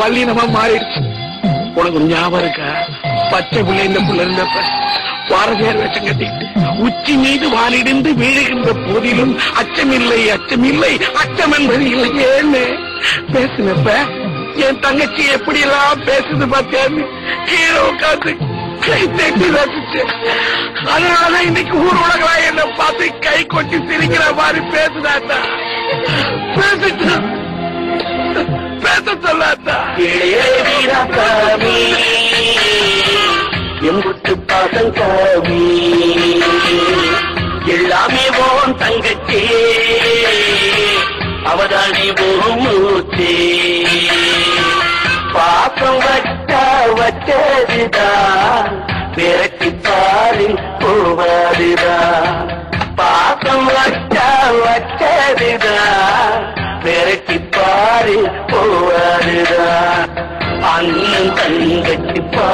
வல்லினமா மாறிடுச்சு. உனக்கு ஞாபகம் இருக்கா? பச்சை பிள்ளை இந்த புள்ள இருந்தப்ப பாரதியார் வேஷம் கட்டிக்கிட்டு உச்சி மீது வாலிடிந்து வீழுகின்ற போதிலும் அச்சமில்லை அச்சமில்லை அச்சம் என்பது இல்லை ஏன்னு பேசினப்ப என் தங்கச்சி எப்படி எல்லாம் பேசுது பார்த்தியான்னு கீழே உட்காந்து கை ரசிச்சு. அதனால இன்னைக்கு ஊர் உலகளா என்ன பார்த்து கை கொட்டி சிரிக்கிற மாதிரி பேசுதாட்டா பேசிட்டு பேச சொல்லாட்டா எம்புட்டு பாசம் காவி எல்லாமே போன் தங்கச்சி. அவதானே போகும் மூச்சே பாசம் வச்சா வச்சதுதான் விரட்டி பாரு போவாதுதான் பாசம் வச்சா வச்சதுதான் அண்ணன் தங்கச்சி பா